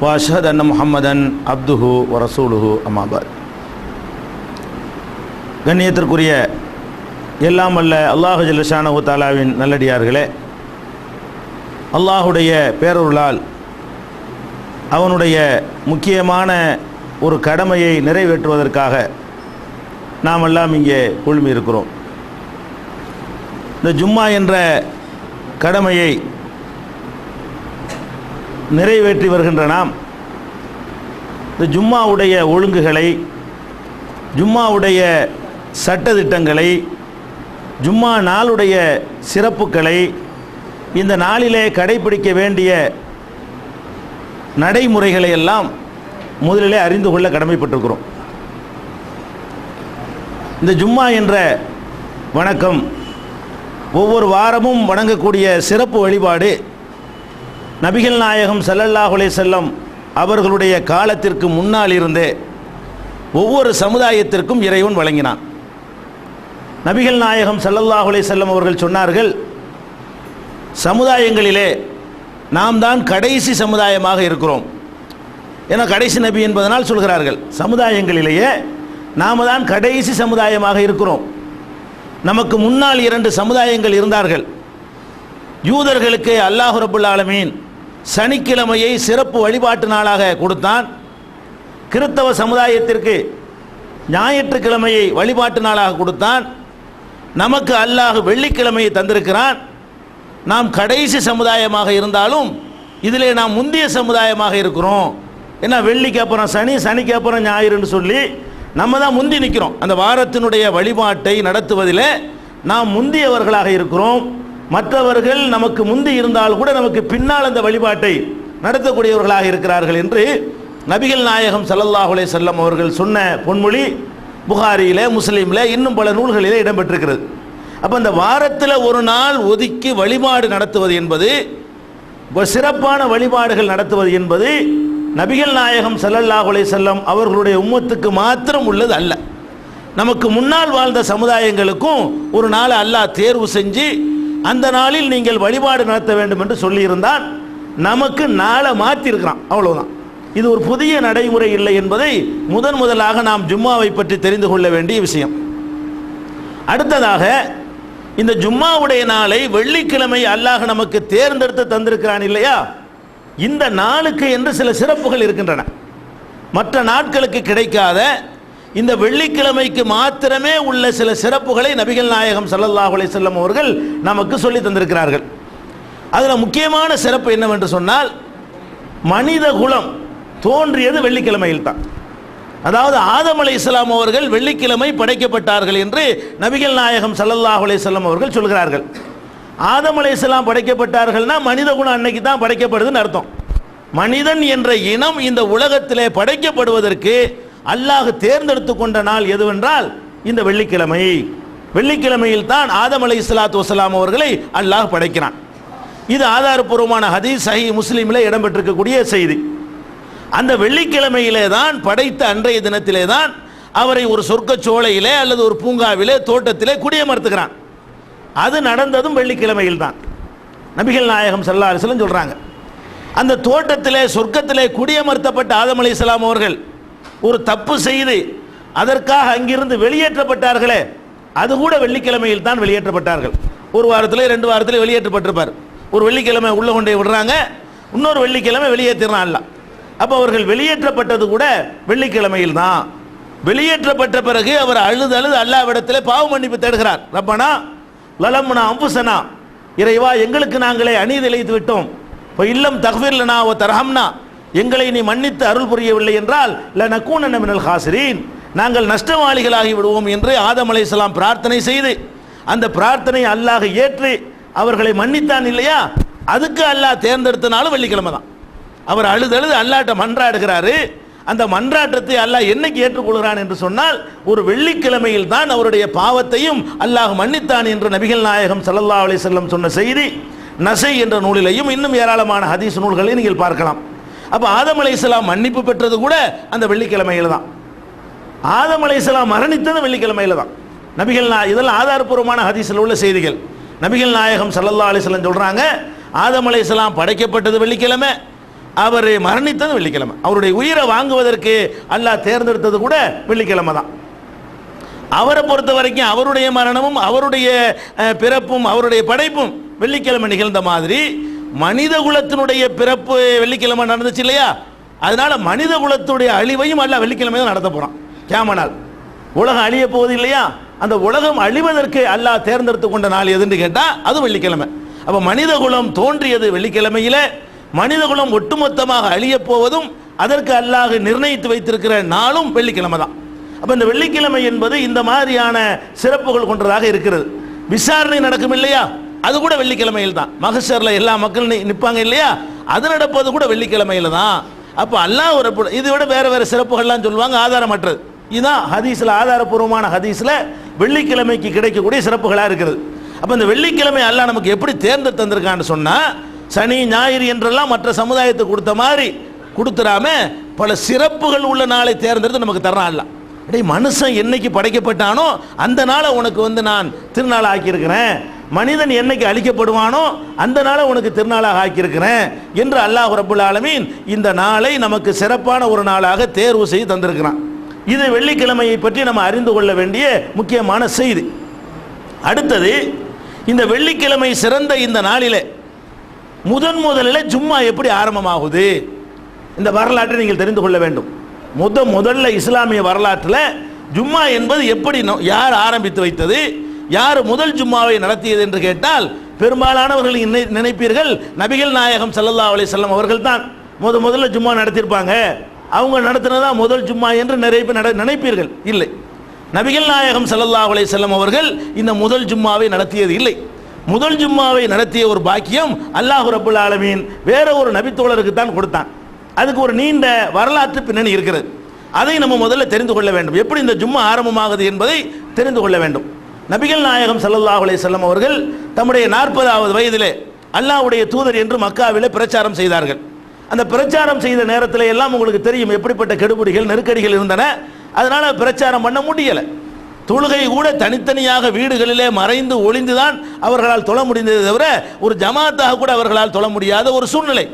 واشهد ان محمدا عبده ورسوله اما بعد கண்ணியத்திற்குரிய எல்லாம் அல்ல அல்லாஹு ஜல்லஷானஹு தாலாவின் நல்லடியார்களே அல்லாஹுடைய பேரொருளால் அவனுடைய முக்கியமான ஒரு கடமையை நிறைவேற்றுவதற்காக நாம் எல்லாம் இங்கே குழுமி இருக்கிறோம் இந்த ஜும்மா என்ற கடமையை நிறைவேற்றி வருகின்ற நாம். இந்த ஜும்மாவுடைய ஒழுங்குகளை ஜும்மாவுடைய சட்டதிட்டங்களை ஜும்மா நாளுடைய சிறப்புகளை இந்த நாளிலே கடைபிடிக்க வேண்டிய நடைமுறைகளை எல்லாம் முதலிலே அறிந்து கொள்ள கடமைப்பட்டிருக்கிறோம். இந்த ஜும்மா என்ற வணக்கம் ஒவ்வொரு வாரமும் வணங்கக்கூடிய சிறப்பு வழிபாடு நபிகள் நாயகம் சல்லல்லாஹுலே செல்லம் அவர்களுடைய காலத்திற்கு முன்னால் இருந்தே ஒவ்வொரு சமுதாயத்திற்கும் இறைவன் வழங்கினான். நபிகள் நாயகம் சல்லல்லாஹுலே செல்லம் அவர்கள் சொன்னார்கள் சமுதாயங்களிலே நாம் தான் கடைசி சமுதாயமாக இருக்கிறோம். ஏன்னா கடைசி நபி என்பதனால் சொல்கிறார்கள் சமுதாயங்களிலேயே நாம் தான் கடைசி சமுதாயமாக இருக்கிறோம். நமக்கு முன்னால் இரண்டு சமுதாயங்கள் இருந்தார்கள். யூதர்களுக்கு அல்லாஹு ரபுல் ஆலமீன் சனிக்கிழமையை சிறப்பு வழிபாட்டு நாளாக கொடுத்தான். கிறித்தவ சமுதாயத்திற்கு ஞாயிற்றுக்கிழமையை வழிபாட்டு நாளாக கொடுத்தான். நமக்கு அல்லாஹ் வெள்ளிக்கிழமையை தந்திருக்கிறான். நாம் கடைசி சமுதாயமாக இருந்தாலும் இதிலே நாம் முந்திய சமுதாயமாக இருக்கிறோம். ஏன்னா வெள்ளிக்கு அப்புறம் சனி சனிக்கு அப்புறம் ஞாயிறுன்னு சொல்லி நம்ம தான் முந்தி நிற்கிறோம் அந்த வாரத்தினுடைய வழிபாட்டை நடத்துவதில் நாம் முந்தியவர்களாக இருக்கிறோம். மற்றவர்கள் நமக்கு முந்தி இருந்தால் கூட நமக்கு பின்னால் அந்த வழிபாட்டை நடத்தக்கூடியவர்களாக இருக்கிறார்கள் என்று நபிகள் நாயகம் சல்லல்லாஹுலே செல்லம் அவர்கள் சொன்ன பொன்மொழி புகாரியிலே முஸ்லீமில் இன்னும் பல நூல்களிலே இடம்பெற்றிருக்கிறது. அப்போ அந்த வாரத்தில் ஒரு நாள் ஒதுக்கி வழிபாடு நடத்துவது என்பது சிறப்பான வழிபாடுகள் நடத்துவது என்பது நபிகள் நாயகம் சல்லல்லாஹுலே செல்லம் அவர்களுடைய உம்மத்துக்கு மாத்திரம் உள்ளது அல்ல. நமக்கு முன்னால் வாழ்ந்த சமுதாயங்களுக்கும் ஒரு நாள் அல்லாஹ் தேர்வு செஞ்சு அந்த நாளில் நீங்கள் வழிபாடு நடத்த வேண்டும் என்று சொல்லியிருந்தான் நமக்கு நாளை மாற்றிருக்கிறான். அவ்வளோதான் இது ஒரு புதிய நடைமுறை இல்லை என்பதை முதன் முதலாக நாம் ஜும்மாவை பற்றி தெரிந்து கொள்ள வேண்டிய விஷயம். அடுத்ததாக இந்த ஜும்மாவுடைய நாளை வெள்ளிக்கிழமை அல்லாஹ் நமக்கு தேர்ந்தெடுத்து தந்திருக்கிறான் இல்லையா? இந்த நாளுக்கு என்று சில சிறப்புகள் இருக்கின்றன. மற்ற நாட்களுக்கு கிடைக்காத இந்த வெள்ளிக்கிழமைக்கு மாத்திரமே உள்ள சில சிறப்புகளை நபிகள் நாயகம் சல்லல்லாஹ் அலிசல்லம் அவர்கள் நமக்கு சொல்லி தந்திருக்கிறார்கள். அதில் முக்கியமான சிறப்பு என்னவென்று சொன்னால் மனித குலம் தோன்றியது வெள்ளிக்கிழமையில் தான். அதாவது ஆதம் அலை இஸ்லாம் அவர்கள் வெள்ளிக்கிழமை படைக்கப்பட்டார்கள் என்று நபிகள் நாயகம் சல்லல்லாஹ் அலிசல்லம் அவர்கள் சொல்கிறார்கள். ஆதம் அலை இஸ்லாம் படைக்கப்பட்டார்கள்னா மனித குணம் அன்னைக்கு தான் படைக்கப்படுதுன்னு அர்த்தம். மனிதன் என்ற இனம் இந்த உலகத்திலே படைக்கப்படுவதற்கு அல்லாஹ் தேர்ந்தெடுத்து கொண்ட நாள் எதுவென்றால் இந்த வெள்ளிக்கிழமை. வெள்ளிக்கிழமையில் தான் ஆதம் அலை இஸ்லாத்து வசலாம் அவர்களை அல்லாஹ் படைக்கிறான். இது ஆதாரப்பூர்வமான ஹதீஸ் சஹி முஸ்லீமில் இடம்பெற்றிருக்கக்கூடிய செய்தி. அந்த வெள்ளிக்கிழமையிலே தான் படைத்த அன்றைய தினத்திலே தான் அவரை ஒரு சொர்க்கச் சோலையிலே அல்லது ஒரு பூங்காவிலே தோட்டத்திலே குடியமர்த்துகிறான். அது நடந்ததும் வெள்ளிக்கிழமையில் தான். நபிகள் நாயகம் சல்லா அலிஸ்லம் சொல்கிறாங்க அந்த தோட்டத்திலே சொர்க்கத்திலே குடியமர்த்தப்பட்ட ஆதம் அலி இஸ்லாம் அவர்கள் ஒரு தப்பு செய்து அதற்காக அங்கிருந்து வெளியேற்றப்பட்டார்களே அது கூட வெள்ளிக்கிழமையில் தான் வெளியேற்றப்பட்டார்கள். ஒரு வாரத்திலே ரெண்டு வாரத்திலே வெளியேற்றப்பட்டிருப்பார். ஒரு வெள்ளிக்கிழமை உள்ள கொண்டே விடுறாங்க இன்னொரு வெள்ளிக்கிழமை வெளியேற்றினான் அல்ல. அப்போ அவர்கள் வெளியேற்றப்பட்டது கூட வெள்ளிக்கிழமையில் தான். வெளியேற்றப்பட்ட பிறகு அவர் அழுது அழுது அல்லாவிடத்தில் பாவ மன்னிப்பு தேடுகிறார். ரப்பனா லலம்னா அம்புசனா இறைவா எங்களுக்கு நாங்களே அநீதி இழைத்து விட்டோம். இப்போ இல்லம் தகவீர்லனா ஓ தரஹம்னா எங்களை நீ மன்னித்து அருள் புரியவில்லை என்றால் ல மினல் ஹாசிரீன். நாங்கள் நஷ்டவாளிகளாகி விடுவோம் என்று ஆதம் அலைஹிஸ்ஸலாம் பிரார்த்தனை செய்து அந்த பிரார்த்தனை அல்லாஹ் ஏற்று அவர்களை மன்னித்தான் இல்லையா? அதுக்கு அல்லாஹ் தேர்ந்தெடுத்தனாலும் வெள்ளிக்கிழமை தான். அவர் அழுதழுது அல்லாட்ட மன்றாடுகிறாரு. அந்த மன்றாட்டத்தை அல்லாஹ் என்னைக்கு ஏற்றுக்கொள்கிறான் என்று சொன்னால் ஒரு வெள்ளிக்கிழமையில் தான் அவருடைய பாவத்தையும் அல்லாஹ் மன்னித்தான் என்று நபிகள் நாயகம் ஸல்லல்லாஹு அலி செல்லம் சொன்ன செய்தி நசை என்ற நூலிலையும் இன்னும் ஏராளமான ஹதீஸ் நூல்களை நீங்கள் பார்க்கலாம். அப்போ ஆதம் அலைஹிஸ்ஸலாம் மன்னிப்பு பெற்றது கூட அந்த வெள்ளிக்கிழமையில் தான். ஆதம் அலைஹிஸ்ஸலாம் மரணித்தது வெள்ளிக்கிழமையில தான். நபிகள் நா இதெல்லாம் ஆதாரப்பூர்வமான ஹதீஸில் உள்ள செய்திகள். நபிகள் நாயகம் சல்லல்லா அலைஹி சொல்கிறாங்க ஆதம் அலைஹிஸ்ஸலாம் படைக்கப்பட்டது வெள்ளிக்கிழமை அவர் மரணித்தது வெள்ளிக்கிழமை. அவருடைய உயிரை வாங்குவதற்கு அல்லாஹ் தேர்ந்தெடுத்தது கூட வெள்ளிக்கிழமை தான். அவரை பொறுத்த வரைக்கும் அவருடைய மரணமும் அவருடைய பிறப்பும் அவருடைய படைப்பும் வெள்ளிக்கிழமை நிகழ்ந்த மாதிரி மனித குலத்தினுடைய பிறப்பு வெள்ளிக்கிழமை நடந்துச்சு இல்லையா? அதனால மனித குலத்துடைய அழிவையும் அல்ல வெள்ளிக்கிழமை தான் நடத்த போறான். கேமனால் உலகம் அழிய போகுது இல்லையா? அந்த உலகம் அழிவதற்கு அல்லாஹ் தேர்ந்தெடுத்து கொண்ட நாள் எதுன்னு கேட்டால் அது வெள்ளிக்கிழமை. அப்போ மனித குலம் தோன்றியது வெள்ளிக்கிழமையில் மனித குலம் ஒட்டுமொத்தமாக அழிய போவதும் அதற்கு அல்லாஹ் நிர்ணயித்து வைத்திருக்கிற நாளும் வெள்ளிக்கிழமை தான் அப்போ இந்த வெள்ளிக்கிழமை என்பது இந்த மாதிரியான சிறப்புகள் கொண்டதாக இருக்கிறது. விசாரணை நடக்கும் இல்லையா? அது கூட வெள்ளிக்கிழமையில் தான். மகசரில் எல்லா மக்களும் நிற்பாங்க இல்லையா? அது நடப்பது கூட வெள்ளிக்கிழமையில் தான். அப்போ அல்லாஹ் ஒரு இதை விட வேறு வேறு சிறப்புகள்லாம் சொல்லுவாங்க ஆதாரமற்றது. இதுதான் ஹதீஸில் ஆதாரப்பூர்வமான ஹதீஸில் வெள்ளிக்கிழமைக்கு கிடைக்கக்கூடிய சிறப்புகளாக இருக்கிறது அப்போ இந்த வெள்ளிக்கிழமை அல்லாஹ் நமக்கு எப்படி தேர்ந்து தந்திருக்கான்னு சொன்னால் சனி ஞாயிறு என்றெல்லாம் மற்ற சமுதாயத்துக்கு கொடுத்த மாதிரி கொடுத்துடாம பல சிறப்புகள் உள்ள நாளை தேர்ந்தெடுத்து நமக்கு தரான் அல்ல அப்படியே மனுஷன் என்னைக்கு படைக்கப்பட்டானோ அந்த நாளை உனக்கு வந்து நான் திருநாள் ஆக்கியிருக்கிறேன் மனிதன் என்னைக்கு அழிக்கப்படுவானோ அந்த நாளை உனக்கு திருநாளாக ஆக்கியிருக்கிறேன் என்று அல்லாஹ் ரபுல் ஆலமீன் இந்த நாளை நமக்கு சிறப்பான ஒரு நாளாக தேர்வு செய்து தந்திருக்கிறான். இது வெள்ளிக்கிழமையை பற்றி நம்ம அறிந்து கொள்ள வேண்டிய முக்கியமான செய்தி. அடுத்தது இந்த வெள்ளிக்கிழமை சிறந்த இந்த நாளிலே முதன் முதலில் ஜும்மா எப்படி ஆரம்பமாகுது? இந்த வரலாற்றை நீங்கள் தெரிந்து கொள்ள வேண்டும். முத முதல்ல இஸ்லாமிய வரலாற்றில் ஜும்மா என்பது எப்படி யார் ஆரம்பித்து வைத்தது? யார் முதல் ஜும்மாவை நடத்தியது என்று கேட்டால் பெரும்பாலானவர்கள் நினைப்பீர்கள் நபிகள் நாயகம் சல்லல்லா அலி செல்லம் அவர்கள் தான் முத முதல்ல ஜும்மா நடத்தியிருப்பாங்க அவங்க நடத்தினதா முதல் ஜும்மா என்று நிறைய பேர் நட- நினைப்பீர்கள். இல்லை. நபிகள் நாயகம் சல்லல்லா அலி செல்லம் அவர்கள் இந்த முதல் ஜும்மாவை நடத்தியது இல்லை. முதல் ஜும்மாவை நடத்திய ஒரு பாக்கியம் அல்லாஹு ரபுல் ஆலமீன் வேற ஒரு நபித்தோழருக்கு தான் கொடுத்தான். அதுக்கு ஒரு நீண்ட வரலாற்று பின்னணி இருக்கிறது. அதை நம்ம முதல்ல தெரிந்து கொள்ள வேண்டும். எப்படி இந்த ஜும்மா ஆரம்பமாகுது என்பதை தெரிந்து கொள்ள வேண்டும். நபிகள் நாயகம் சல்லல்லாஹ் அலையம் அவர்கள் தம்முடைய நாற்பதாவது வயதிலே அல்லாஹ்வுடைய தூதர் என்று மக்காவிலே பிரச்சாரம் செய்தார்கள். அந்த பிரச்சாரம் செய்த நேரத்தில் எல்லாம் உங்களுக்கு தெரியும் எப்படிப்பட்ட கெடுபிடிகள் நெருக்கடிகள் இருந்தன. அதனால் பிரச்சாரம் பண்ண முடியலை. தொழுகை கூட தனித்தனியாக வீடுகளிலே மறைந்து ஒளிந்துதான் அவர்களால் தொழ முடிந்ததை தவிர ஒரு ஜமாத்தாக கூட அவர்களால் தொழ முடியாத ஒரு சூழ்நிலை.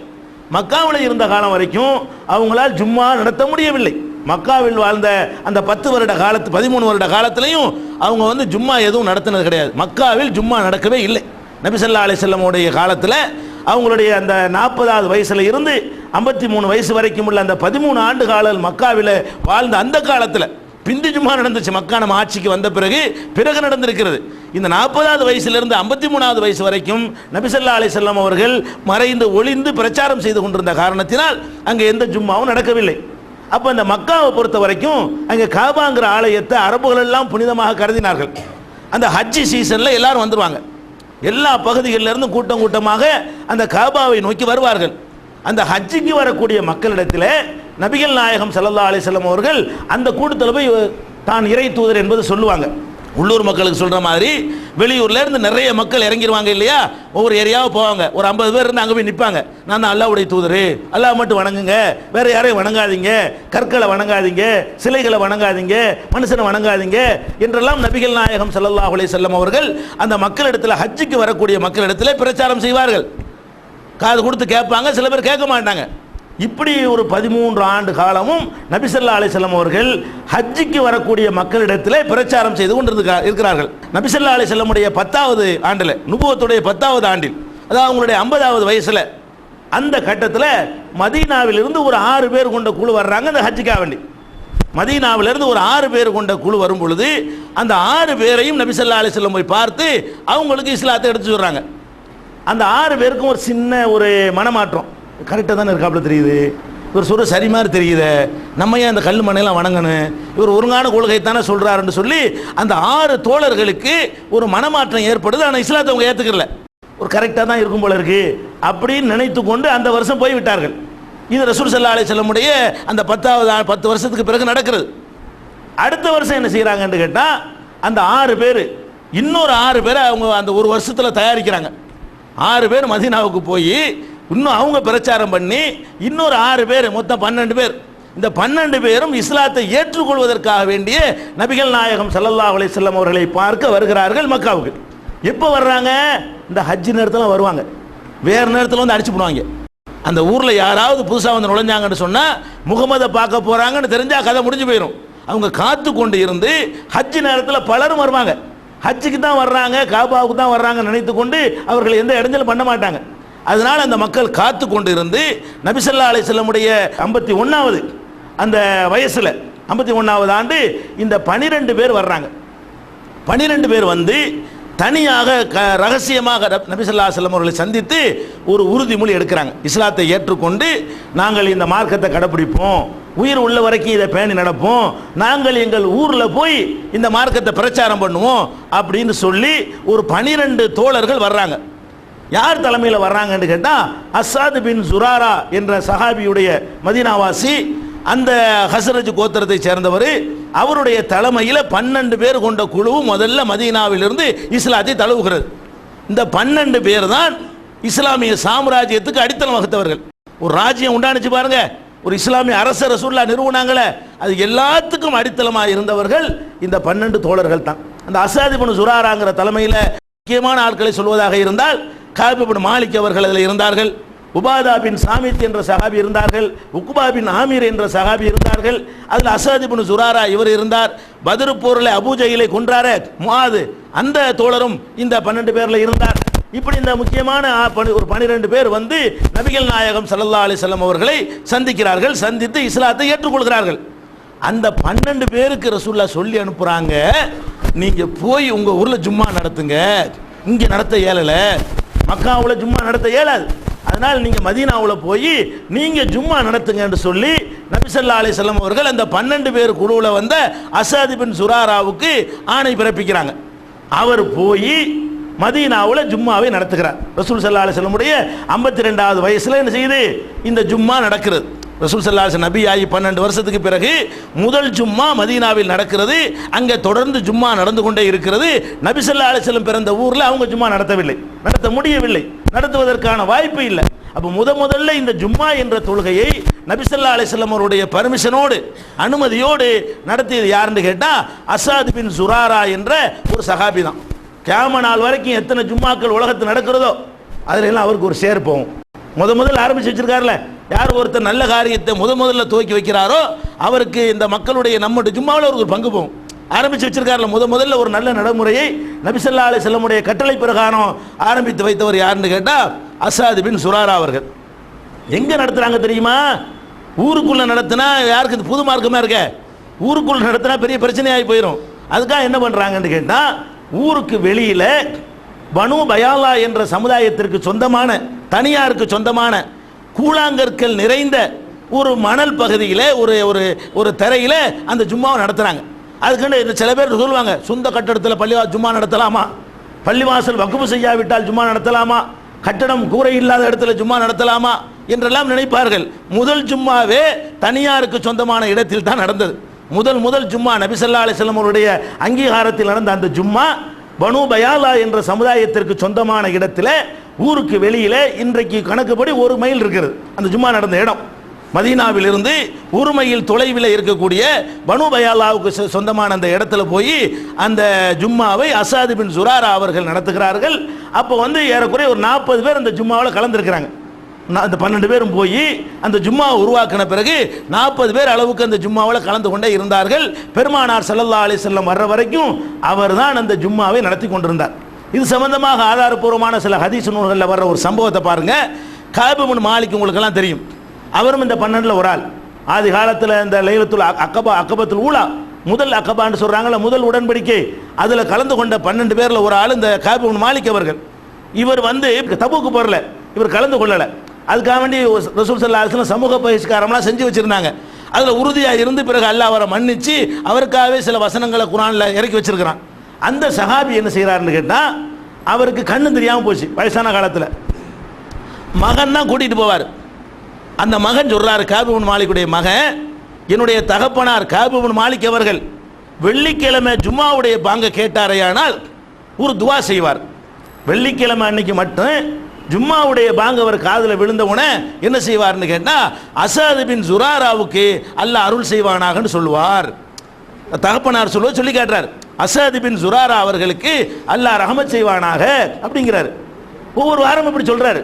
மக்காவில் இருந்த காலம் வரைக்கும் அவங்களால் ஜும்மா நடத்த முடியவில்லை. மக்காவில் வாழ்ந்த அந்த பத்து வருட காலத்து பதிமூணு வருட காலத்திலையும் அவங்க வந்து ஜும்மா எதுவும் நடத்தினது கிடையாது. மக்காவில் ஜும்மா நடக்கவே இல்லை. நபிசல்லா அலிசல்லமுடைய காலத்தில் அவங்களுடைய அந்த நாற்பதாவது வயசில் இருந்து ஐம்பத்தி மூணு வயசு வரைக்கும் உள்ள அந்த பதிமூணு ஆண்டு காலம் மக்காவில் வாழ்ந்த அந்த காலத்தில் பிந்தி ஜும்மா நடந்துச்சு. மக்கா நம்ம ஆட்சிக்கு வந்த பிறகு பிறகு நடந்திருக்கிறது. இந்த நாற்பதாவது வயசுலேருந்து ஐம்பத்தி மூணாவது வயசு வரைக்கும் நபிசல்லா அலிசல்லாம் அவர்கள் மறைந்து ஒளிந்து பிரச்சாரம் செய்து கொண்டிருந்த காரணத்தினால் அங்கே எந்த ஜும்மாவும் நடக்கவில்லை. அப்போ இந்த மக்காவை பொறுத்த வரைக்கும் அங்கே காபாங்கிற ஆலயத்தை அரபுகள் எல்லாம் புனிதமாக கருதினார்கள். அந்த ஹஜ்ஜி சீசனில் எல்லாரும் வந்துடுவாங்க எல்லா பகுதிகளிலிருந்தும் கூட்டம் கூட்டமாக அந்த காபாவை நோக்கி வருவார்கள். அந்த ஹஜ்ஜிக்கு வரக்கூடிய மக்களிடத்தில் நபிகள் நாயகம் சல்லா அலிசல்லம் அவர்கள் அந்த கூட்டத்தில் போய் தான் இறை தூதர் என்பது சொல்லுவாங்க. உள்ளூர் மக்களுக்கு சொல்கிற மாதிரி வெளியூரில் இருந்து நிறைய மக்கள் இறங்கிடுவாங்க இல்லையா? ஒவ்வொரு ஏரியாவும் போவாங்க. ஒரு ஐம்பது பேர் இருந்து அங்கே போய் நிற்பாங்க நான் தான் அல்லாவுடைய தூதர். அல்லாஹ் மட்டும் வணங்குங்க. வேறு யாரையும் வணங்காதீங்க. கற்களை வணங்காதீங்க. சிலைகளை வணங்காதீங்க. மனுஷனை வணங்காதீங்க என்றெல்லாம் நபிகள் நாயகம் ஸல்லல்லாஹு அலே செல்லம் அவர்கள் அந்த மக்களிடத்தில் ஹஜ்ஜுக்கு வரக்கூடிய மக்களிடத்தில் பிரச்சாரம் செய்வார்கள். காது கொடுத்து கேட்பாங்க. சில பேர் கேட்க மாட்டாங்க. இப்படி ஒரு பதிமூன்று ஆண்டு காலமும் நபிசல்லா அலிசல்லம் அவர்கள் ஹஜ்ஜிக்கு வரக்கூடிய மக்களிடத்திலே பிரச்சாரம் செய்து கொண்டிருக்க இருக்கிறார்கள். நபிசல்லா அலிசல்லமுடைய பத்தாவது ஆண்டில் நுபுவத்துடைய பத்தாவது ஆண்டில் அதாவது அவங்களுடைய ஐம்பதாவது வயசில் அந்த கட்டத்தில் மதீனாவிலிருந்து ஒரு ஆறு பேர் கொண்ட குழு வர்றாங்க அந்த ஹஜ்ஜிக்கா வேண்டி. மதீனாவிலிருந்து ஒரு ஆறு பேர் கொண்ட குழு வரும் பொழுது அந்த ஆறு பேரையும் நபிசல்லா அலிசல்லம் போய் பார்த்து அவங்களுக்கு இஸ்லாத்தை எடுத்து சொல்கிறாங்க அந்த ஆறு பேருக்கும் ஒரு சின்ன ஒரு மனமாற்றம். கரெக்டாக தானே இருக்காப்புல தெரியுது? இவர் சொல்ற சரி மாதிரி தெரியுது. நம்ம ஏன் அந்த கல் மனையெல்லாம் வணங்கணும்? இவர் ஒருங்கான கொள்கைத்தானே தானே சொல்லி அந்த ஆறு தோழர்களுக்கு ஒரு மனமாற்றம் ஏற்படுது. ஆனால் இஸ்லாத்தை அவங்க ஏற்றுக்கல ஒரு கரெக்டாக தான் இருக்கும் போல இருக்கு. அப்படின்னு நினைத்து கொண்டு அந்த வருஷம் போய் விட்டார்கள் இது ரசூல் சல்லா அலி செல்லமுடைய அந்த பத்தாவது ஆ- பத்து வருஷத்துக்கு பிறகு நடக்கிறது. அடுத்த வருஷம் என்ன செய்கிறாங்கன்னு கேட்டால் அந்த ஆறு பேர் இன்னொரு ஆறு பேரை அவங்க அந்த ஒரு வருஷத்தில் தயாரிக்கிறாங்க. ஆறு பேர் மதீனாவுக்கு போய் இன்னும் அவங்க பிரச்சாரம் பண்ணி இன்னொரு ஆறு பேர் மொத்தம் பன்னெண்டு பேர். இந்த பன்னெண்டு பேரும் இஸ்லாத்தை ஏற்றுக்கொள்வதற்காக வேண்டிய நபிகள் நாயகம் சல்லல்லா அலிசல்லம் அவர்களை பார்க்க வருகிறார்கள் மக்காவுக்கு. எப்போ வர்றாங்க? இந்த ஹஜ்ஜு நேரத்தில் வருவாங்க. வேறு நேரத்தில் வந்து அடிச்சு போடுவாங்க. அந்த ஊரில் யாராவது புதுசாக வந்து நுழைஞ்சாங்கன்னு சொன்னால் முகமதை பார்க்க போகிறாங்கன்னு தெரிஞ்சால் கதை முடிஞ்சு போயிடும் அவங்க காத்து கொண்டு இருந்து ஹஜ் நேரத்தில் பலரும் வருவாங்க. ஹஜ்ஜுக்கு தான் வர்றாங்க காபாவுக்கு தான் வர்றாங்கன்னு நினைத்து கொண்டு அவர்கள் எந்த இடைஞ்சலும் பண்ண மாட்டாங்க. அதனால் அந்த மக்கள் காத்து கொண்டு இருந்து நபிசல்லா அலிசல்லமுடைய ஐம்பத்தி ஒன்றாவது அந்த வயசில் ஐம்பத்தி ஒன்றாவது ஆண்டு இந்த பனிரெண்டு பேர் வர்றாங்க. பனிரெண்டு பேர் வந்து தனியாக க ரகசியமாக நபிசல்லா செல்லம் அவர்களை சந்தித்து ஒரு உறுதிமொழி எடுக்கிறாங்க. இஸ்லாத்தை ஏற்றுக்கொண்டு நாங்கள் இந்த மார்க்கத்தை கடைப்பிடிப்போம். உயிர் உள்ள வரைக்கும் இதை பேணி நடப்போம். நாங்கள் எங்கள் ஊரில் போய் இந்த மார்க்கத்தை பிரச்சாரம் பண்ணுவோம் அப்படின்னு சொல்லி ஒரு பனிரெண்டு தோழர்கள் வர்றாங்க. யார் தலைமையில் வர்றாங்கன்னு கேட்டால் அசாத் பின் சுராரா என்ற சஹாபியுடைய மதீனாவாசி அந்த ஹசரஜ் கோத்திரத்தை சேர்ந்தவர் அவருடைய தலைமையில் பன்னெண்டு பேர் கொண்ட குழுவும் முதல்ல மதீனாவிலிருந்து இஸ்லாத்தை தழுவுகிறது. இந்த பன்னெண்டு பேர் தான் இஸ்லாமிய சாம்ராஜ்யத்துக்கு அடித்தளம் வகுத்தவர்கள். ஒரு ராஜ்யம் உண்டானுச்சு பாருங்க. ஒரு இஸ்லாமிய அரச ரசூல்லா நிறுவனாங்களே. அது எல்லாத்துக்கும் அடித்தளமாக இருந்தவர்கள் இந்த பன்னெண்டு தோழர்கள் தான். அந்த அசாதிபன் சுராராங்கிற தலைமையில் முக்கியமான ஆட்களை சொல்வதாக இருந்தால் காபிபின் மாலிக் அவர்கள் அதில் இருந்தார்கள். உபாதா பின் சாமித் என்ற சஹாபி இருந்தார்கள். உக்குபா பின் ஆமீர் என்ற சஹாபி இருந்தார்கள். அதில் அசாதிபின் சுராரா இவர் இருந்தார். பத்ரு போரில் அபூஜையிலை கொன்றார. முவாது அந்த தோழரும் இந்த பன்னெண்டு பேரில் இருந்தார். இப்படி இந்த முக்கியமான பனி- ஒரு பனிரெண்டு பேர் வந்து நபிகள் நாயகம் சல்லா அலிசல்லம் அவர்களை சந்திக்கிறார்கள் சந்தித்து இஸ்லாத்தை ஏற்றுக்கொள்கிறார்கள். அந்த பன்னெண்டு பேருக்கு ரசூல்லா சொல்லி அனுப்புகிறாங்க நீங்கள் போய் உங்கள் ஊரில் ஜும்மா நடத்துங்க. இங்கே நடத்த ஏழலை மக்காவில் ஜும்மா நடத்த இயலாது. அதனால் நீங்கள் மதீனாவில் போய் நீங்கள் ஜும்மா நடத்துங்கன்னு சொல்லி நபிசல்லா ஸல்லல்லாஹு அவர்கள் அந்த பன்னெண்டு பேர் குழுவில் வந்த அசாதி பின் சுராராவுக்கு ஆணை பிறப்பிக்கிறாங்க. அவர் போய் மதீனாவில் ஜும்மாவை நடத்துகிறார். ரசூல் சல்லா அலைஹி ஐம்பத்தி ரெண்டாவது வயசில் என்ன செய்யுது? இந்த ஜும்மா நடக்கிறது. ரசூல் நபி ஆகி பன்னெண்டு வருஷத்துக்கு பிறகு முதல் ஜும்மா மதீனாவில் நடக்கிறது. அங்கே தொடர்ந்து ஜும்மா நடந்து கொண்டே இருக்கிறது. நபி ஸல்லல்லாஹு அலைஹி பிறந்த ஊரில் அவங்க ஜும்மா நடத்தவில்லை. நடத்த முடியவில்லை. நடத்துவதற்கான வாய்ப்பு இல்லை. அப்போ முத முதல்ல இந்த ஜும்மா என்ற தொழுகையை நபிசல்லா ஸல்லல்லாஹு அவருடைய பர்மிஷனோடு அனுமதியோடு நடத்தியது யாருன்னு கேட்டால் அசாத் பின் சுராரா என்ற ஒரு சகாபி தான். கேம நாள் வரைக்கும் எத்தனை ஜும்மாக்கள் உலகத்தில் நடக்கிறதோ அதுல எல்லாம் அவருக்கு ஒரு சேர் போகும் முத முதல்ல ஆரம்பிச்சு வச்சிருக்காருல யார் ஒருத்தர் நல்ல காரியத்தை முத முதல்ல துவக்கி வைக்கிறாரோ அவருக்கு இந்த மக்களுடைய நம்முடைய ஜும்மாவில் ஒரு பங்கு போகும். ஆரம்பித்து வச்சிருக்காருல முத முதல்ல ஒரு நல்ல நடைமுறையை நபிசல்லா அலி செல்லமுடைய கட்டளை பிரகாரம் ஆரம்பித்து வைத்தவர் யாருன்னு கேட்டால் அசாது பின் சுராரா அவர்கள். எங்கே நடத்துகிறாங்க தெரியுமா? ஊருக்குள்ளே நடத்தினா யாருக்கு இது புது மார்க்கமாக இருக்க? ஊருக்குள்ளே நடத்தினா பெரிய பிரச்சனையாகி போயிடும் அதுக்காக என்ன பண்ணுறாங்கன்னு கேட்டால் ஊருக்கு வெளியில் பனு பயாலா என்ற சமுதாயத்திற்கு சொந்தமான தனியாருக்கு சொந்தமான கூழாங்கற்கள் நிறைந்த ஒரு மணல் பகுதியில் ஒரு ஒரு ஒரு தரையில் அந்த ஜும்மாவை நடத்துகிறாங்க அதுக்குன்னு இந்த சில பேர் சொல்லுவாங்க சொந்த கட்டடத்தில் பள்ளி ஜும்மா நடத்தலாமா? பள்ளிவாசல் வகுப்பு செய்யாவிட்டால் ஜும்மா நடத்தலாமா? கட்டடம் கூரை இல்லாத இடத்துல ஜும்மா நடத்தலாமா? என்றெல்லாம் நினைப்பார்கள். முதல் ஜும்மாவே தனியாருக்கு சொந்தமான இடத்தில் தான் நடந்தது. முதல் முதல் ஜும்மா நபிசல்லா அலிஸ்லாம் அவருடைய அங்கீகாரத்தில் நடந்த அந்த ஜும்மா பனு பயாலா என்ற சமுதாயத்திற்கு சொந்தமான இடத்துல ஊருக்கு வெளியில இன்றைக்கு கணக்குப்படி ஒரு மைல் இருக்கிறது. அந்த ஜும்மா நடந்த இடம். மதீனாவிலிருந்து ஒரு மைல் தொலைவில் இருக்கக்கூடிய பனு பயாலாவுக்கு சொந்தமான அந்த இடத்துல போய் அந்த ஜும்மாவை அசாது பின் சுராரா அவர்கள் நடத்துகிறார்கள். அப்போ வந்து ஏறக்குறைய ஒரு நாற்பது பேர் அந்த ஜும்மாவில் கலந்துருக்கிறாங்க. நான் அந்த பன்னெண்டு பேரும் போய் அந்த ஜும்மாவை உருவாக்கின பிறகு நாற்பது பேர் அளவுக்கு அந்த ஜும்மாவில் கலந்து கொண்டே இருந்தார்கள். பெருமானார் சல்லல்லா அலி செல்லம் வர்ற வரைக்கும் அவர் தான் அந்த ஜும்மாவை நடத்தி கொண்டிருந்தார். இது சம்பந்தமாக ஆதாரபூர்வமான சில ஹதீஸ் நூல்களில் வர்ற ஒரு சம்பவத்தை பாருங்க. காபிமுன் மாலிக் உங்களுக்கெல்லாம் தெரியும். அவரும் இந்த பன்னெண்டில் ஒரு ஆள். ஆதி காலத்தில் இந்த லைலத்துல் அக்- அக்கபா அக்கபத்தில் ஊலா முதல் அக்கபான்னு சொல்கிறாங்களே முதல் உடன்படிக்கை. அதில் கலந்து கொண்ட பன்னெண்டு பேரில் ஒரு ஆள் இந்த காபிமுன் மாலிக் அவர்கள். இவர் வந்து தபுக்கு போறல இவர் கலந்து கொள்ளலை. அதுக்காக வேண்டி ரசூல் சல்லா சமூக பகிஷ்காரம்லாம் செஞ்சு வச்சுருந்தாங்க. அதில் உறுதியாக இருந்து பிறகு அல்ல அவரை மன்னித்து அவருக்காகவே சில வசனங்களை குரானில் இறக்கி வச்சிருக்கிறான். அந்த சஹாபி என்ன செய்கிறாருன்னு கேட்டால் அவருக்கு கண்ணு தெரியாமல் போச்சு வயசான காலத்தில். மகன் தான் கூட்டிகிட்டு போவார். அந்த மகன் சொல்கிறார் காபிபுன் மாலிக்குடைய மகன் என்னுடைய தகப்பனார் காபிபுன் மாலிக் அவர்கள் வெள்ளிக்கிழமை ஜும்மாவுடைய பாங்க கேட்டாரையானால் ஒரு துவா செய்வார். வெள்ளிக்கிழமை அன்னைக்கு மட்டும் ஜும்மாவுடைய பாங்க அவர் காதில் விழுந்தவுடனே என்ன செய்வார்னு கேட்டால் அசாது பின் ஜுராராவுக்கு அல்லாஹ் அருள் செய்வானாகன்னு சொல்லுவார். தகப்பனார் சொல்லுவ சொல்லி காட்டுறார். அசாது பின் சுராரா அவர்களுக்கு அல்லாஹ் ரஹமத் செய்வானாக அப்படிங்கிறாரு. ஒவ்வொரு வாரம் இப்படி சொல்றாரு.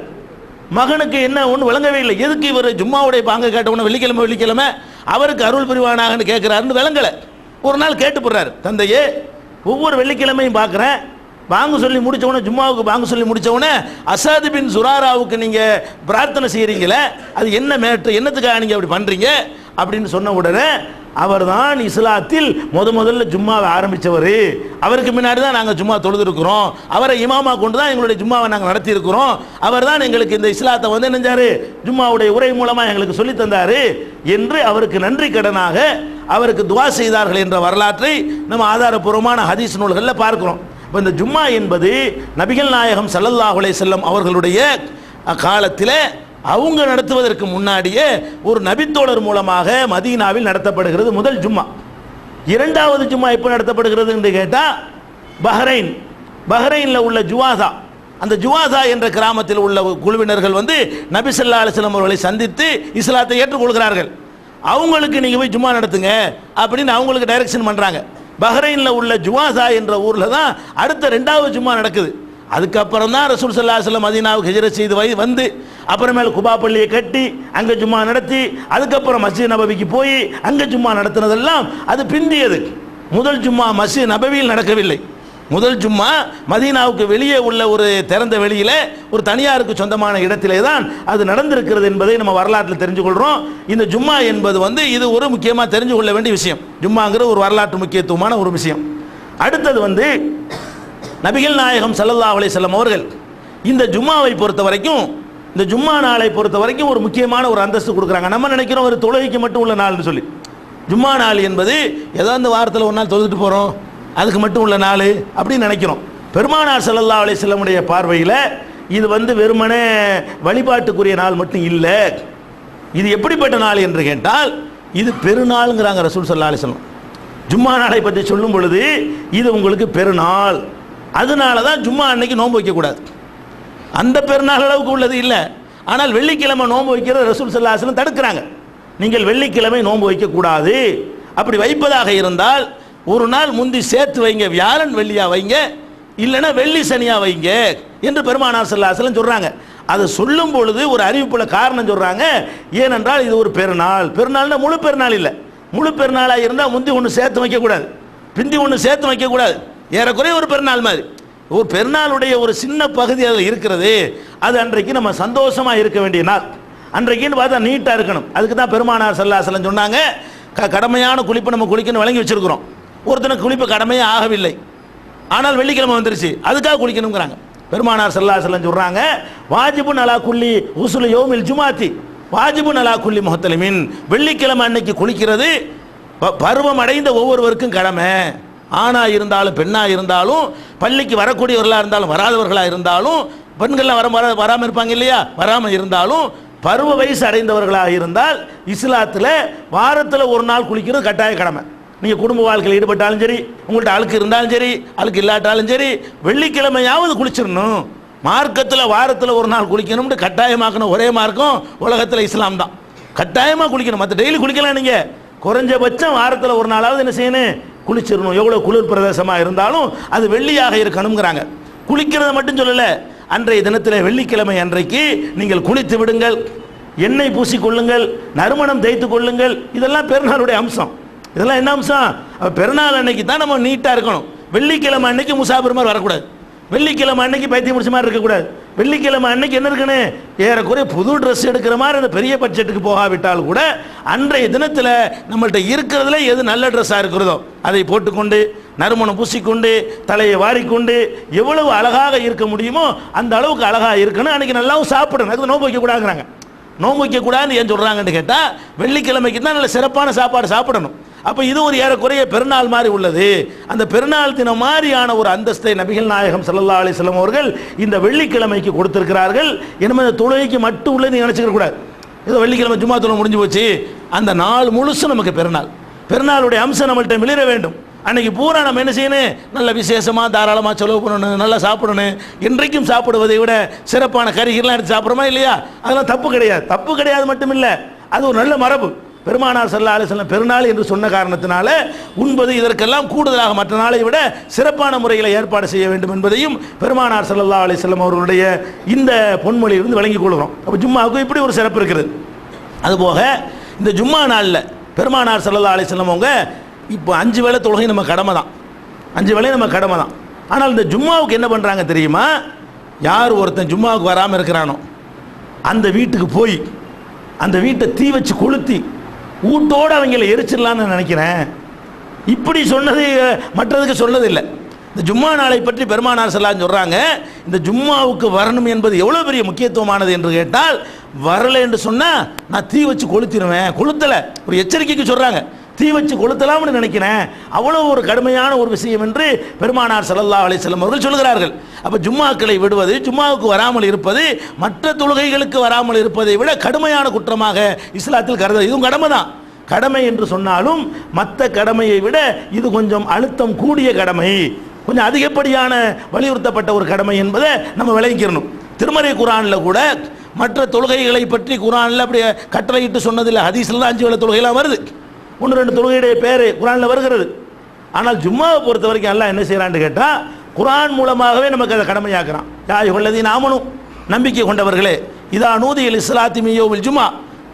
மகனுக்கு என்ன ஒன்று விளங்கவே இல்லை. எதுக்கு இவர் ஜும்மாவுடைய பாங்க கேட்ட உடனே வெள்ளிக்கிழமை வெள்ளிக்கிழமை அவருக்கு அருள் புரிவானாகன்னு கேட்குறாருன்னு விளங்கலை. ஒரு நாள் கேட்டு போடுறாரு. தந்தையே ஒவ்வொரு வெள்ளிக்கிழமையும் பார்க்குறேன் பாங்கு சொல்லி முடிச்ச ஜும்மாவுக்கு பாங்கு சொல்லி முடிச்ச அசாது பின் சுராராவுக்கு நீங்கள் பிரார்த்தனை செய்கிறீங்களே அது என்ன மேட்ரு என்னத்துக்காக நீங்கள் அப்படி பண்ணுறீங்க அப்படின்னு சொன்ன உடனே அவர்தான் இஸ்லாத்தில் முத முதல்ல ஜும்மாவை ஆரம்பித்தவர் அவருக்கு முன்னாடி தான் நாங்கள் ஜும்மா தொழுதுருக்கிறோம். அவரை இமாமா கொண்டு தான் எங்களுடைய ஜும்மாவை நாங்கள் நடத்தியிருக்கிறோம். அவர் தான் எங்களுக்கு இந்த இஸ்லாத்தை வந்து நினைஞ்சாரு ஜும்மாவுடைய உரை மூலமாக எங்களுக்கு சொல்லி தந்தாரு. என்று அவருக்கு நன்றி கடனாக அவருக்கு துவா செய்தார்கள் என்ற வரலாற்றை நம்ம ஆதாரபூர்வமான ஹதீஸ் நூல்களில் பார்க்குறோம். இப்போ இந்த ஜும்மா என்பது நபிகள் நாயகம் ஸல்லல்லாஹு செல்லம் அவர்களுடைய காலத்தில் அவங்க நடத்துவதற்கு முன்னாடியே ஒரு நபித்தோழர் மூலமாக மதீனாவில் நடத்தப்படுகிறது முதல் ஜும்மா. இரண்டாவது ஜும்மா எப்போ நடத்தப்படுகிறது என்று கேட்டால் பஹ்ரைன். பஹ்ரைனில் உள்ள ஜுவாசா. அந்த ஜுவாசா என்ற கிராமத்தில் உள்ள குழுவினர்கள் வந்து நபிசல்லா ஸல்லல்லாஹு அவர்களை சந்தித்து இஸ்லாத்தை ஏற்றுக்கொள்கிறார்கள். அவங்களுக்கு நீங்கள் போய் ஜும்மா நடத்துங்க அப்படின்னு அவங்களுக்கு டைரக்ஷன் பண்ணுறாங்க பஹ்ரைனில் உள்ள ஜுவாசா என்ற ஊரில் தான் அடுத்த ரெண்டாவது ஜும்மா நடக்குது. அதுக்கப்புறம் தான் ரசூல் சல்லா அலுவலம் மதீனாவுக்கு ஹிஜரத் செய்து வந்து அப்புறமேல் குபா பள்ளியை கட்டி அங்கே ஜும்மா நடத்தி அதுக்கப்புறம் மஸ்ஜித் நபவிக்கு போய் அங்கே ஜும்மா நடத்தினதெல்லாம் அது பிந்தியது. முதல் ஜும்மா மஸ்ஜித் நபவியில் நடக்கவில்லை. முதல் ஜும்மா மதீனாவுக்கு வெளியே உள்ள ஒரு திறந்த வெளியில் ஒரு தனியாருக்கு சொந்தமான இடத்திலே தான் அது நடந்திருக்கிறது என்பதை நம்ம வரலாற்றில் தெரிஞ்சு கொள்கிறோம் இந்த ஜும்மா என்பது வந்து இது ஒரு முக்கியமாக தெரிஞ்சு கொள்ள வேண்டிய விஷயம். ஜும்மாங்கிற ஒரு வரலாற்று முக்கியத்துவமான ஒரு விஷயம். அடுத்தது வந்து நபிகள் நாயகம் சல்லல்லா அலைஹி வஸல்லம் அவர்கள் இந்த ஜும்மாவை பொறுத்த வரைக்கும் இந்த ஜும்மா நாளை பொறுத்த வரைக்கும் ஒரு முக்கியமான ஒரு அந்தஸ்து கொடுக்குறாங்க. நம்ம நினைக்கிறோம் ஒரு தொழுகைக்கு மட்டும் உள்ள நாள்னு சொல்லி. ஜும்மா நாள் என்பது ஏதோ அந்த வாரத்தில் ஒரு நாள் தொழுதுட்டு போகிறோம் அதுக்கு மட்டும் உள்ள நாள் அப்படின்னு நினைக்கிறோம். பெருமானார் செல்லல்லா அலை செல்லமுடைய பார்வையில் இது வந்து வெறுமனே வழிபாட்டுக்குரிய நாள் மட்டும் இல்லை. இது எப்படிப்பட்ட நாள் என்று கேட்டால் இது பெருநாளுங்கிறாங்க ரசூல் சல்லா அலைஹி ஜும்மா நாளை பற்றி சொல்லும் பொழுது இது உங்களுக்கு பெருநாள். அதனால தான் ஜும்மா அன்னைக்கு நோன்பு வைக்கக்கூடாது. அந்த பெருநாள் அளவுக்கு உள்ளது இல்லை. ஆனால் வெள்ளிக்கிழமை நோன்பு வைக்கிறது ரசூல் சல்லாஹலம் தடுக்கிறாங்க. நீங்கள் வெள்ளிக்கிழமை நோன்பு வைக்கக்கூடாது. அப்படி வைப்பதாக இருந்தால் ஒரு நாள் முந்தி சேர்த்து வைங்க வியாழன் வெள்ளியா வைங்க இல்லைன்னா வெள்ளி சனியா வைங்க என்று பெருமானார் சல்லாஹலம் சொல்கிறாங்க அதை சொல்லும் பொழுது ஒரு அறிவிப்புள்ள காரணம் சொல்கிறாங்க ஏனென்றால் இது ஒரு பெருநாள். பெருநாள்னா முழு பெருநாள் இல்லை. முழு பெருநாளாக இருந்தால் முந்தி ஒன்று சேர்த்து வைக்கக்கூடாது. பிந்தி ஒன்று சேர்த்து வைக்கக்கூடாது. ஏறக்குறைய ஒரு பெருநாள் மாதிரி. ஒரு பெருநாளுடைய ஒரு சின்ன பகுதி அதில் இருக்கிறது. அது அன்றைக்கு நம்ம சந்தோஷமாக இருக்க வேண்டிய நாள். அன்றைக்குன்னு பார்த்தா நீட்டாக இருக்கணும். அதுக்கு தான் பெருமானார் சல்லாசலம் சொன்னாங்க க கடமையான குளிப்பை நம்ம குளிக்கணும் வழங்கி வச்சிருக்கிறோம். ஒருத்தனுக்கு குளிப்பு கடமையே ஆகவில்லை. ஆனால் வெள்ளிக்கிழமை வந்துருச்சு. அதுக்காக குளிக்கணுங்கிறாங்க. பெருமானார் சல்லாசலம் சொல்கிறாங்க வாஜிபு நலா குள்ளி உசுலு யோமில் ஜுமாத்தி வாஜிபு நலா குள்ளி முகத்தலிமின் வெள்ளிக்கிழமை அன்னைக்கு குளிக்கிறது ப- பருவம் அடைந்த ஒவ்வொருவருக்கும் கடமை. ஆணாக இருந்தாலும் பெண்ணாக இருந்தாலும் பள்ளிக்கு வரக்கூடியவர்களாக இருந்தாலும் வராதவர்களாக இருந்தாலும் பெண்கள்லாம் வர வர வராமல் இருப்பாங்க இல்லையா? வராமல் இருந்தாலும் பருவ வயசு அடைந்தவர்களாக இருந்தால் இஸ்லாத்தில் வாரத்தில் ஒரு நாள் குளிக்கிறது கட்டாய கடமை. நீங்கள் குடும்ப வாழ்க்கையில் ஈடுபட்டாலும் சரி உங்கள்கிட்ட அழுக்கு இருந்தாலும் சரி அழுக்கு இல்லாட்டாலும் சரி வெள்ளிக்கிழமையாவது குளிச்சிடணும். மார்க்கத்தில் வாரத்தில் ஒரு நாள் குளிக்கணும்னு கட்டாயமாக்கணும். ஒரே மார்க்கம் உலகத்தில் இஸ்லாம் தான். கட்டாயமாக குளிக்கணும். மற்ற டெய்லி குளிக்கலாம் நீங்கள் குறைஞ்சபட்சம் வாரத்தில் ஒரு நாளாவது என்ன செய்யணும்? குளிச்சிடணும். எவ்வளோ குளிர் பிரதேசமாக இருந்தாலும் அது வெள்ளியாக இருக்கணுங்கிறாங்க குளிக்கிறத மட்டும் சொல்லலை அன்றைய தினத்தில் வெள்ளிக்கிழமை அன்றைக்கு நீங்கள் குளித்து விடுங்கள் எண்ணெய் பூசிக்கொள்ளுங்கள் நறுமணம் தேய்த்து கொள்ளுங்கள். இதெல்லாம் பெருநாளுடைய அம்சம். இதெல்லாம் என்ன அம்சம்? பெருநாள் அன்னைக்கு தான் நம்ம நீட்டாக இருக்கணும். வெள்ளிக்கிழமை அன்னைக்கு முசாபிர் வரக்கூடாது. வெள்ளிக்கிழமை அன்னைக்கு பைத்தியம் முடிச்ச மாதிரி இருக்கக்கூடாது. வெள்ளிக்கிழமை அன்னைக்கு என்ன இருக்குன்னு? ஏறக்குறைய புது ட்ரெஸ் எடுக்கிற மாதிரி அந்த பெரிய பட்ஜெட்டுக்கு போகாவிட்டால் கூட அன்றைய தினத்தில் நம்மள்கிட்ட இருக்கிறதுல எது நல்ல ட்ரெஸ்ஸாக இருக்கிறதோ அதை போட்டுக்கொண்டு நறுமணம் பூசிக்கொண்டு தலையை வாரிக்கொண்டு எவ்வளவு அழகாக இருக்க முடியுமோ அந்த அளவுக்கு அழகாக இருக்கணும். அன்றைக்கி நல்லாவும் சாப்பிடணும். அதுக்கு நோன்பு வைக்கக்கூடாதுங்கிறாங்க நோம்பு வைக்கக்கூடாதுன்னு ஏன் சொல்கிறாங்கன்னு கேட்டால் வெள்ளிக்கிழமைக்கு தான் நல்ல சிறப்பான சாப்பாடு சாப்பிடணும். அப்போ இது ஒரு ஏறக்குறைய பெருநாள் மாதிரி உள்ளது. அந்த பெருநாள் தினம் மாதிரியான ஒரு அந்தஸ்தை நபிகள் நாயகம் சல்லா அலைஹி அவர்கள் இந்த வெள்ளிக்கிழமைக்கு கொடுத்திருக்கிறார்கள். இனிமேல் இந்த தொழுகைக்கு மட்டும் உள்ளது நீ நினச்சிக்க கூடாது. ஏதோ வெள்ளிக்கிழமை ஜும்மா தொழில் முடிஞ்சு போச்சு. அந்த நாள் முழுசும் நமக்கு பெருநாள். பெருநாளுடைய அம்சம் நம்மள்ட்ட மிளிர வேண்டும். அன்னைக்கு பூரா நம்ம என்ன செய்யணும்? நல்ல விசேஷமாக தாராளமாக செலவு பண்ணணும் நல்லா சாப்பிடணும். இன்றைக்கும் சாப்பிடுவதை விட சிறப்பான கறிகள்லாம் எடுத்து சாப்பிட்றோமா இல்லையா? அதெல்லாம் தப்பு கிடையாது. தப்பு கிடையாது மட்டும் இல்லை அது ஒரு நல்ல மரபு. பெருமானார் சல்லா அலிஸ்லாம் பெருநாள் என்று சொன்ன காரணத்தினால உண்பது இதற்கெல்லாம் கூடுதலாக மற்ற நாளை விட சிறப்பான முறையில் ஏற்பாடு செய்ய வேண்டும் என்பதையும் பெருமானார் சல்லா அலிஸ்லாம் அவர்களுடைய இந்த பொன்மொழியிலிருந்து வழங்கிக் கொள்கிறோம். அப்போ ஜும்மாவுக்கு இப்படி ஒரு சிறப்பு இருக்கிறது அதுபோக இந்த ஜும்மா நாளில் பெருமானார் சல்லா அலிஸ்லாம் அவங்க இப்போ அஞ்சு வேலை தொழுகை நம்ம கடமை தான். அஞ்சு வேலையும் நம்ம கடமை தான். ஆனால் இந்த ஜும்மாவுக்கு என்ன பண்ணுறாங்க தெரியுமா? யார் ஒருத்தன் ஜும்மாவுக்கு வராமல் இருக்கிறானோ அந்த வீட்டுக்கு போய் அந்த வீட்டை தீ வச்சு கொளுத்தி ஊட்டோடு அவங்கள எரிச்சிடலான்னு நினைக்கிறேன். இப்படி சொன்னது மற்றதுக்கு சொன்னதில்லை. இந்த ஜும்மா நாளை பற்றி பெருமானார் செல்லாம் சொல்கிறாங்க இந்த ஜும்மாவுக்கு வரணும் என்பது எவ்வளோ பெரிய முக்கியத்துவமானது என்று கேட்டால் வரலை என்று சொன்னால் நான் தீ வச்சு கொளுத்திடுவேன் கொளுத்தலை. ஒரு எச்சரிக்கைக்கு சொல்கிறாங்க தீ வச்சு கொளுத்தலாம்னு நினைக்கிறேன். அவ்வளோ ஒரு கடுமையான ஒரு விஷயம் என்று பெருமானார் சல்லல்லா அலிசல்லம் அவர்கள் சொல்கிறார்கள். அப்போ ஜும்மாக்களை விடுவது ஜும்மாவுக்கு வராமல் இருப்பது மற்ற தொழுகைகளுக்கு வராமல் இருப்பதை விட கடுமையான குற்றமாக இஸ்லாத்தில் கருத இதுவும் கடமை தான் கடமை என்று சொன்னாலும் மற்ற கடமையை விட இது கொஞ்சம் அழுத்தம் கூடிய கடமை. கொஞ்சம் அதிகப்படியான வலியுறுத்தப்பட்ட ஒரு கடமை என்பதை நம்ம விளங்கிக்கிறணும். திருமறை குரானில் கூட மற்ற தொழுகைகளை பற்றி குரானில் அப்படி கட்டளையிட்டு சொன்னதில்லை ஹதீஸில் தான் அஞ்சு வேலை தொழுகைலாம் வருது. ஒன்று ரெண்டு தொழுகையுடைய பேர் குரானில் வருகிறது. ஆனால் ஜும்மாவை பொறுத்த வரைக்கும் அல்லாஹ் என்ன செய்கிறான்னு கேட்டால் குரான் மூலமாகவே நமக்கு அதை கடமையாக்குறான். யாய் உள்ளதி நாமனும் நம்பிக்கை கொண்டவர்களே இதா நூதியில் இஸ்லாத்திமியோவில் ஜும்மா.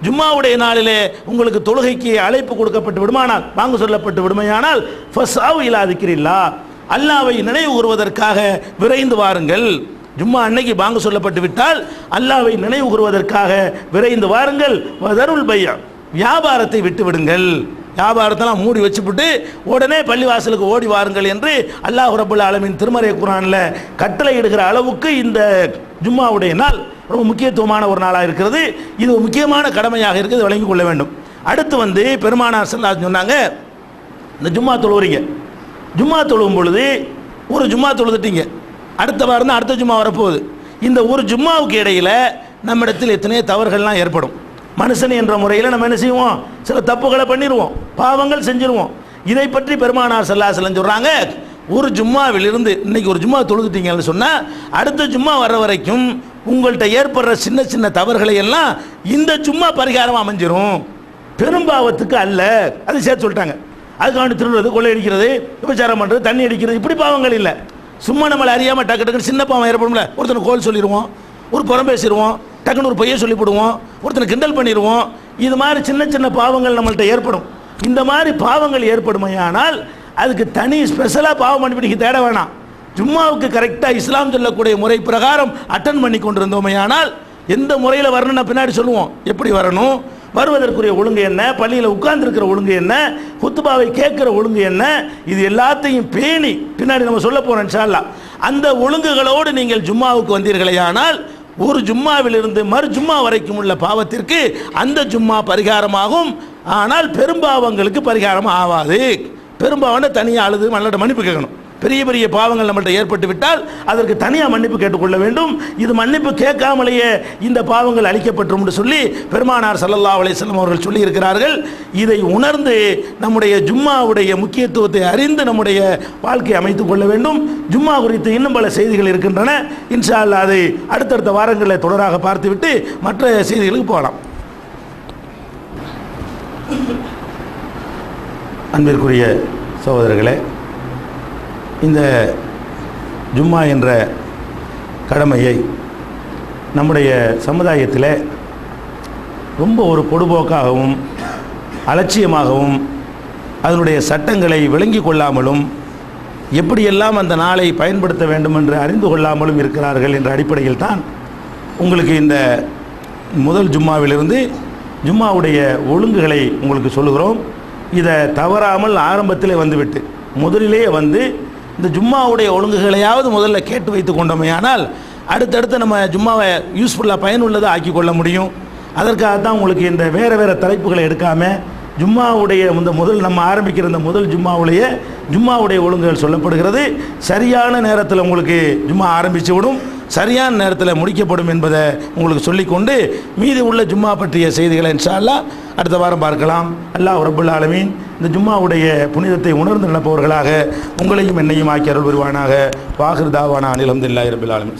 ஜும்மாவுடைய நாளிலே உங்களுக்கு தொழுகைக்கு அழைப்பு கொடுக்கப்பட்டு விடுமானால் வாங்க சொல்லப்பட்டு விடுமையானால் ஃபஸ்ஸாவு இலா திக்ரில்லா. அல்லாவை நினைவு கூறுவதற்காக விரைந்து வாருங்கள். ஜும்மா அன்னைக்கு பாங்கு சொல்லப்பட்டு விட்டால் அல்லாவை நினைவு கூறுவதற்காக விரைந்து வாருங்கள். வதருள் பையா. வியாபாரத்தை விட்டு விடுங்கள் வியாபாரத்தெல்லாம் மூடி வச்சுப்புட்டு உடனே பள்ளிவாசலுக்கு ஓடி வாருங்கள் என்று அல்லாஹ் ரபுல் ஆலமின் திருமறை குரானில் கட்டளை இடுகிற அளவுக்கு இந்த ஜும்மாவுடைய நாள் ரொம்ப முக்கியத்துவமான ஒரு நாளாக இருக்கிறது. இது ஒரு முக்கியமான கடமையாக இருக்குது. வழங்கி கொள்ள வேண்டும். அடுத்து வந்து பெருமானார் செல்லா சொன்னாங்க இந்த ஜும்மா தொழுவுறீங்க. ஜும்மா தொழுவும் பொழுது ஒரு ஜும்மா தொழுதுட்டீங்க. அடுத்த வாரம் தான் அடுத்த ஜும்மா வரப்போகுது. இந்த ஒரு ஜும்மாவுக்கு இடையில் நம்மிடத்தில் எத்தனையோ தவறுகள்லாம் ஏற்படும். மனுஷன் என்ற முறையில் நம்ம என்ன செய்வோம்? சில தப்புகளை பண்ணிடுவோம். பாவங்கள் செஞ்சிருவோம். இதை பற்றி பெருமானார் சல்லாசலம் சொல்கிறாங்க ஒரு ஜும்மாவிலிருந்து இன்னைக்கு ஒரு ஜும்மா தொழுதுட்டீங்கன்னு சொன்னால் அடுத்த ஜும்மா வர வரைக்கும் உங்கள்கிட்ட ஏற்படுற சின்ன சின்ன தவறுகளை எல்லாம் இந்த ஜும்மா பரிகாரம் அமைஞ்சிரும். பெரும்பாவத்துக்கு அல்ல. அது சேர்த்து சொல்லிட்டாங்க. அதுக்காண்டி திருடுறது கொள்ளையடிக்கிறது விபச்சாரம் பண்ணுறது தண்ணி அடிக்கிறது இப்படி பாவங்கள் இல்லை. சும்மா நம்மளை அறியாமல் டக்கு டக்குன்னு சின்ன பாவம் ஏற்படும்ல. ஒருத்தனை கோல் சொல்லிடுவோம் ஒரு புறம் பேசிடுவோம் டக்குன்னு ஒரு பொய்யை சொல்லிவிடுவோம் ஒருத்தனை கிண்டல் பண்ணிடுவோம் இது மாதிரி சின்ன சின்ன பாவங்கள் நம்மள்கிட்ட ஏற்படும். இந்த மாதிரி பாவங்கள் ஏற்படுமையானால் அதுக்கு தனி ஸ்பெஷலாக பாவம் மன்னிப்பிடிக்க தேட வேணாம். ஜும்மாவுக்கு கரெக்டாக இஸ்லாம் சொல்லக்கூடிய முறை பிரகாரம் அட்டன் பண்ணி கொண்டிருந்தோமையானால் எந்த முறையில் வரணும்னு பின்னாடி சொல்லுவோம். எப்படி வரணும்? வருவதற்குரிய ஒழுங்கு என்ன? பள்ளியில் உட்கார்ந்துருக்கிற ஒழுங்கு என்ன? குத்துபாவை கேட்குற ஒழுங்கு என்ன? இது எல்லாத்தையும் பேணி பின்னாடி நம்ம சொல்ல போகிறோம் அந்த ஒழுங்குகளோடு நீங்கள் ஜும்மாவுக்கு வந்தீர்களேயானால் ஒரு ஜும்மாவிலிருந்து மறு ஜும்மா வரைக்கும் உள்ள பாவத்திற்கு அந்த ஜும்மா பரிகாரமாகும். ஆனால் பெரும்பாவங்களுக்கு பரிகாரம் ஆகாது. பெரும்பாவனை தனியாக அழுது மல்லட மன்னிப்பு கேட்கணும். பெரிய பெரிய பாவங்கள் நம்மள்கிட்ட ஏற்பட்டு விட்டால் அதற்கு தனியாக மன்னிப்பு கேட்டுக்கொள்ள வேண்டும். இது மன்னிப்பு கேட்காமலேயே இந்த பாவங்கள் அளிக்கப்பட்டுரும் என்று சொல்லி பெருமானார் சல்லல்லா அலைஹி அவர்கள் சொல்லியிருக்கிறார்கள். இதை உணர்ந்து நம்முடைய ஜும்மாவுடைய முக்கியத்துவத்தை அறிந்து நம்முடைய வாழ்க்கையை அமைத்துக் கொள்ள வேண்டும். ஜும்மா குறித்து இன்னும் பல செய்திகள் இருக்கின்றன. இன்ஷா அல்லா அதை அடுத்தடுத்த வாரங்களில் தொடராக பார்த்துவிட்டு மற்ற செய்திகளுக்கு போகலாம். அன்பிற்குரிய சகோதரர்களே இந்த ஜும்மா என்ற கடமையை நம்முடைய சமுதாயத்தில் ரொம்ப ஒரு பொடுபோக்காகவும் அலட்சியமாகவும் அதனுடைய சட்டங்களை விளங்கி கொள்ளாமலும் எப்படியெல்லாம் அந்த நாளை பயன்படுத்த வேண்டும் என்று அறிந்து கொள்ளாமலும் இருக்கிறார்கள் என்ற அடிப்படையில் தான் உங்களுக்கு இந்த முதல் ஜும்மாவிலிருந்து ஜும்மாவுடைய ஒழுங்குகளை உங்களுக்கு சொல்லுகிறோம். இதை தவறாமல் ஆரம்பத்திலே வந்துவிட்டு முதலிலேயே வந்து இந்த ஜும்மாவுடைய ஒழுங்குகளையாவது முதல்ல கேட்டு வைத்து கொண்டோமேயானால் அடுத்தடுத்து நம்ம ஜும்மாவை யூஸ்ஃபுல்லாக பயனுள்ளதாக ஆக்கி கொள்ள முடியும். அதற்காக தான் உங்களுக்கு இந்த வேறு வேறு தலைப்புகளை எடுக்காமல் ஜும்மாவுடைய இந்த முதல் நம்ம ஆரம்பிக்கிற இந்த முதல் ஜும்மாவுடைய ஜும்மாவுடைய ஒழுங்குகள் சொல்லப்படுகிறது. சரியான நேரத்தில் உங்களுக்கு ஜும்மா ஆரம்பித்து விடும். சரியான நேரத்தில் முடிக்கப்படும் என்பதை உங்களுக்கு சொல்லிக்கொண்டு மீதி உள்ள ஜும்மா பற்றிய செய்திகளை இன்ஷால்லா அடுத்த வாரம் பார்க்கலாம். அல்லாஹ் ரப்புல் ஆலமீன் இந்த ஜும்மாவுடைய புனிதத்தை உணர்ந்து நடப்பவர்களாக உங்களையும் என்னையும் ஆக்கி அருள் வருவானாக வாஹிர் தாவானா அனில் அஹமதுல்லாஹி ஆலமின்.